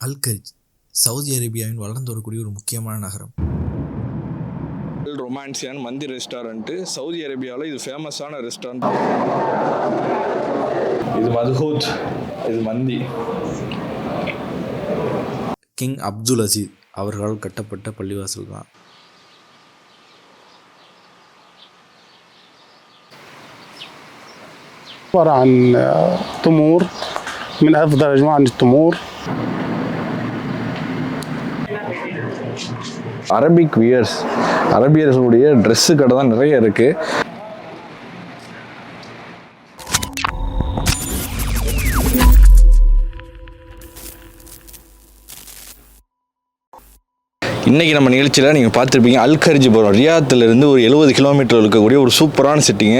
அல்கரிஜ் Saudi அரேபியாவின் வளர்ந்து வரக்கூடிய ஒரு முக்கியமான நகரம் ரொமான்சியன் மந்தி ரெஸ்டாரண்ட்டு சவுதி அரேபியாவில் இது ஃபேமஸான ரெஸ்டாரண்ட் இது மதுஹூத் இது மந்தி கிங் அப்துல் அசீஸ் அவர்களால் கட்டப்பட்ட பள்ளிவாசல் தான் عبارة عن آه، تمور من أفضل أنواع التمور அரபிக் வியர்ஸ் அரபியர்களுடைய ட்ரெஸ்ஸு கடை தான் நிறைய இருக்குது இன்றைக்கி நம்ம நிகழ்ச்சியில் நீங்கள் பார்த்துருப்பீங்க அல்கர்ஜ் போகிறோம் ரியாத்துலேருந்து ஒரு எழுபது கிலோமீட்டர் இருக்கக்கூடிய ஒரு சூப்பரான சிட்டிங்க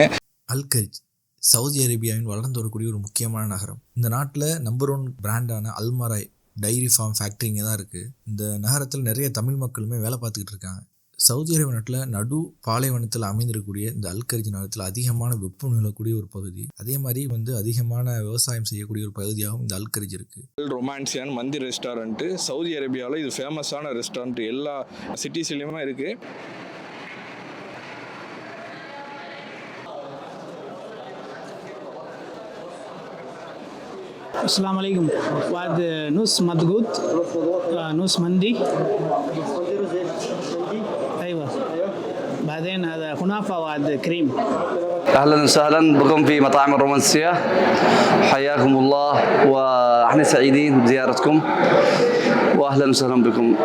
அல்கரிஜ் சவுதி அரேபியாவின் வளர்ந்து வரக்கூடிய ஒரு முக்கியமான நகரம். இந்த நாட்டில் நம்பர் ஒன் பிராண்டான அல்மராய் டைரி ஃபார்ம் ஃபேக்ட்ரி இங்கே தான் இருக்குது இந்த நகரத்தில் நிறைய தமிழ் மக்களுமே வேலை பார்த்துக்கிட்டு இருக்காங்க. சவுதி அரேபிய நாட்டில் நடு பாலைவனத்தில் அமைந்திருக்கக்கூடிய இந்த அல்கரிஜி நகரத்தில் அதிகமான வெப்பம் நிலக்கூடிய ஒரு பகுதி. அதே மாதிரி வந்து அதிகமான விவசாயம் செய்யக்கூடிய ஒரு பகுதியாகவும் இந்த அல்கரிஜ் இருக்குது ரொமான்சியான மந்தி ரெஸ்டாரண்ட்டு சவுதி அரேபியாவில் இது ஃபேமஸான ரெஸ்டாரண்ட் எல்லா சிட்டிஸ்லேயுமே இருக்குது السلام عليكم. وهذا نص مضغوط آه، نص مندي. أيوه. بعدين هذا كنافه وهذا كريم. أهلا وسهلا بكم في مطاعم الرومانسية. حياكم الله وأحنا سعيدين بزيارتكم. واهلا وسهلا بكم.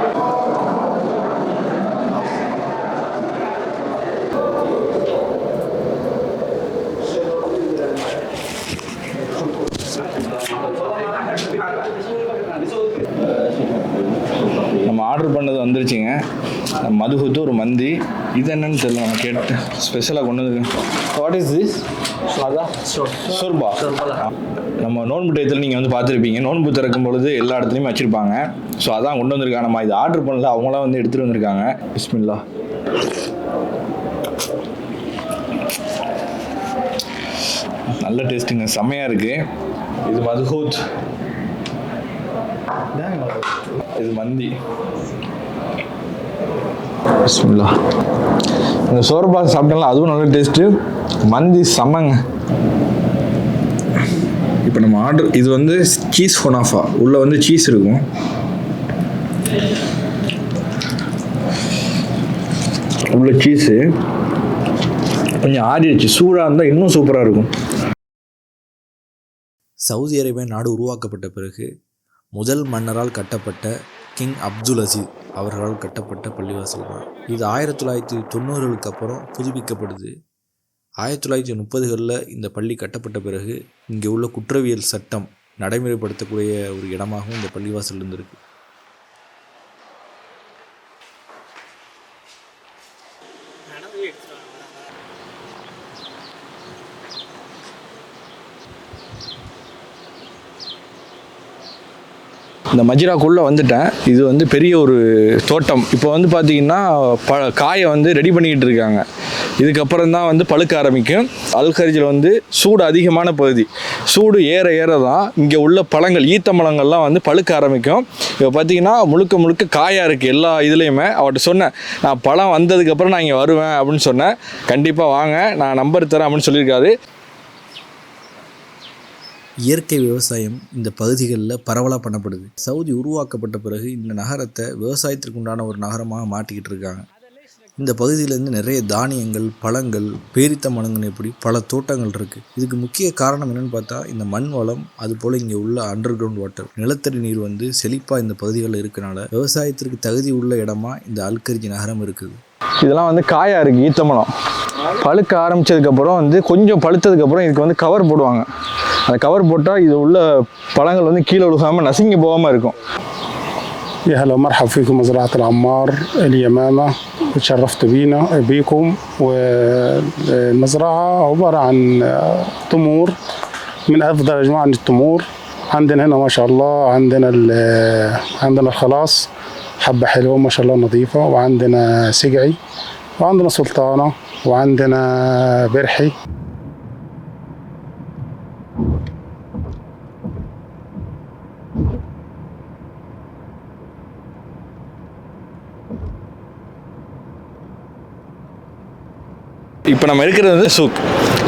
மதுகுத்து ஒரு மந்தி. இது என்னன்னு தெரியல நம்ம கேட்டு ஸ்பெஷலாக கொண்டு வந்து வாட் இஸ் திஸ் அதான் சோர்பா நம்ம நோன்பு டயத்தில் நீங்கள் வந்து பார்த்துருப்பீங்க. நோன்பு திறக்கும் பொழுது எல்லா இடத்துலையுமே வச்சுருப்பாங்க. ஸோ அதான் கொண்டு வந்திருக்காங்க. நம்ம இது ஆர்டர் பண்ணல அவங்களாம் வந்து எடுத்துகிட்டு வந்திருக்காங்க. பிஸ்மில்லா நல்ல டேஸ்ட்டுங்க. செம்மையாக இருக்குது இது மதுஹூத் இது மந்தி. பிஸ்மில்லா இந்த சோர்பா சாப்பிட்டோம்ல அதுவும் நல்ல டேஸ்ட்டு மந்தி செம்மங்க. இப்போ நம்ம ஆர்டர் இது வந்து சீஸ் ஃபொனாஃபா உள்ளே வந்து சீஸ் இருக்கும். உள்ள சீஸு கொஞ்சம் ஆறிடுச்சு. சூடாக இருந்தால் இன்னும் சூப்பராக இருக்கும். சவுதி அரேபியா நாடு உருவாக்கப்பட்ட பிறகு முதல் மன்னரால் கட்டப்பட்ட கிங் அப்துல் அசீஸ் அவர்களால் கட்டப்பட்ட பள்ளிவாசல் தான். இது ஆயிரத்தி தொள்ளாயிரத்தி தொண்ணூறுகளுக்கு அப்புறம் புதுப்பிக்கப்படுது. ஆயிரத்தி தொள்ளாயிரத்தி முப்பதுகளில் இந்த பள்ளி கட்டப்பட்ட பிறகு இங்கே உள்ள குற்றவியல் சட்டம் நடைமுறைப்படுத்தக்கூடிய ஒரு இடமாகவும் இந்த பள்ளிவாசல் இருந்திருக்கு. இந்த மஜிராக்குள்ளே வந்துட்டேன். இது வந்து பெரிய ஒரு தோட்டம். இப்போ வந்து பார்த்தீங்கன்னா ப காயை வந்து ரெடி பண்ணிக்கிட்டு இருக்காங்க. இதுக்கப்புறம் தான் வந்து பழுக்க ஆரம்பிக்கும். அல்கரிஜில் வந்து சூடு அதிகமான பகுதி. சூடு ஏற ஏற தான் இங்கே உள்ள பழங்கள் ஈத்த பழங்கள்லாம் வந்து பழுக்க ஆரம்பிக்கும். இப்போ பார்த்தீங்கன்னா முழுக்க முழுக்க காயாக இருக்குது எல்லா இதுலேயுமே. அவர்கிட்ட சொன்னேன் நான் பழம் வந்ததுக்கப்புறம் நான் இங்கே வருவேன் அப்படின்னு சொன்னேன். கண்டிப்பாக வாங்க நான் நம்பர் தரேன் அப்படின்னு சொல்லியிருக்காரு. இயற்கை விவசாயம் இந்த பகுதிகளில் பரவலாக பண்ணப்படுது. சவுதி உருவாக்கப்பட்ட பிறகு இந்த நகரத்தை விவசாயத்திற்குண்டான ஒரு நகரமாக மாட்டிக்கிட்டு இருக்காங்க. இந்த பகுதியிலேருந்து நிறைய தானியங்கள் பழங்கள் பேரித்த மரங்கள் இப்படி பல தோட்டங்கள் இருக்குது இதுக்கு முக்கிய காரணம் என்னென்னு பார்த்தா இந்த மண் வளம் அதுபோல் இங்கே உள்ள அண்டர் கிரவுண்ட் வாட்டர் நிலத்தடி நீர் வந்து செழிப்பாக இந்த பகுதிகளில் இருக்கனால விவசாயத்திற்கு தகுதி உள்ள இடமா இந்த அல்கரிஜி நகரம் இருக்குது. இதெல்லாம் வந்து காயா இருக்குது ஈத்தமலம் பழுக்க ஆரம்பிச்சதுக்கப்புறம் வந்து கொஞ்சம் பழுத்ததுக்கப்புறம் இதுக்கு வந்து கவர் போடுவாங்க அந்த கவர் போட்டால் இது உள்ள பழங்கள் வந்து கீழே விழுகாமல் நசுங்கி போகாமல் இருக்கும் يا هلا ومرحب فيكم مزرعة العمار اليمامة اتشرفت بينا بيكم والمزرعة عبارة عن آه، تمور من أفضل أنواع التمور عندنا هنا ما شاء الله عندنا ال- عندنا الخلاص حبة حلوة ما شاء الله نظيفة. وعندنا سجعي وعندنا سلطانة وعندنا برحي. இப்போ நம்ம இருக்கிறது வந்து சூக்.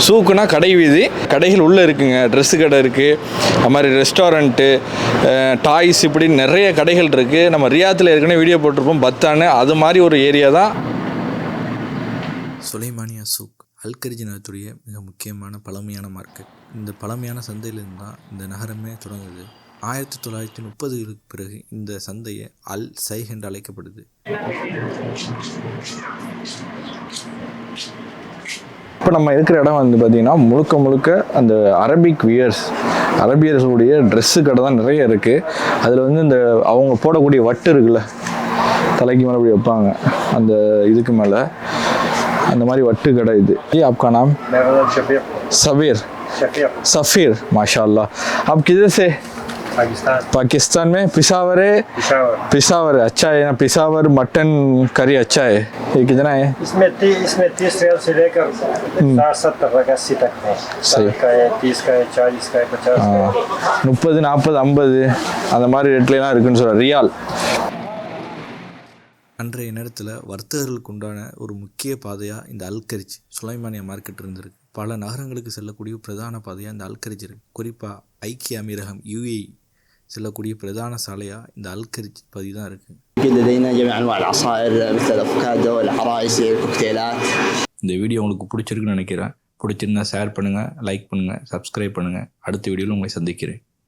சூக்குனா கடை வீதி. கடைகள் உள்ளே இருக்குங்க. ட்ரெஸ்ஸு கடை இருக்குது அது மாதிரி ரெஸ்டாரண்ட்டு டாய்ஸ் இப்படி நிறைய கடைகள் இருக்குது நம்ம ரியாத்தில் ஏற்கனவே வீடியோ போட்டிருப்போம். பத்தானு அது மாதிரி ஒரு ஏரியா தான். Sulaimaniya souk. அல்கரிஜி நகரத்துடைய மிக முக்கியமான பழமையான மார்க்கெட் இந்த பழமையான சந்தையிலிருந்து தான் இந்த நகரமே தொடங்குது. ஆயிரத்தி தொள்ளாயிரத்தி முப்பதுகளுக்கு பிறகு இந்த சந்தையை அல் சைஹ் என்று அழைக்கப்படுது இப்போ நம்ம இருக்கிற இடம் வந்து பார்த்திங்கன்னா முழுக்க முழுக்க அந்த அரபிக் வியர்ஸ் அரபியர்ஸுடைய ட்ரெஸ்ஸு கடை தான் நிறைய இருக்குது அதில் வந்து இந்த அவங்க போடக்கூடிய வட்டு இருக்குல்ல தலைக்கு மேலே அப்படி வைப்பாங்க அந்த இதுக்கு மேலே அந்த மாதிரி வட்டு கடை இது ये आपका नाम सबीर सफ़ीर माशाल्लाह आप किधर से पाकिस्तान पाकिस्तान में पिशावर है पिशावर पिशावर अच्छा है ना पिशावर मटन करी अच्छा है ये कितना है इसमें ती, इसमें तीस रियल से लेकर साठ सत्तर तक अस्सी तक है सही। साठ का है तीस का है चालीस का है पचास का है முப்பது நாற்பது ஐம்பது அந்த மாதிரி ரேட்லாம் இருக்குன்னு சொல்கிறேன் ரியால் அன்றைய நேரத்தில் வர்த்தகர்களுக்கு உண்டான ஒரு முக்கிய பாதையாக இந்த அல்கரிஜ் சுலைமானியா மார்க்கெட் இருந்திருக்கு பல நகரங்களுக்கு செல்லக்கூடிய பிரதான பாதையாக இந்த அல்கரிஜ் இருக்கு குறிப்பாக ஐக்கிய அமீரகம் யுஏஇ செல்லக்கூடிய பிரதான சாலையாக இந்த அல்கரிஜ் பதி தான் இருக்குது இந்த வீடியோ உங்களுக்கு பிடிச்சிருக்குன்னு நினைக்கிறேன். பிடிச்சிருந்தா ஷேர் பண்ணுங்கள் லைக் பண்ணுங்கள் சப்ஸ்கிரைப் பண்ணுங்கள் அடுத்த வீடியோவில் உங்களை சந்திக்கிறேன்.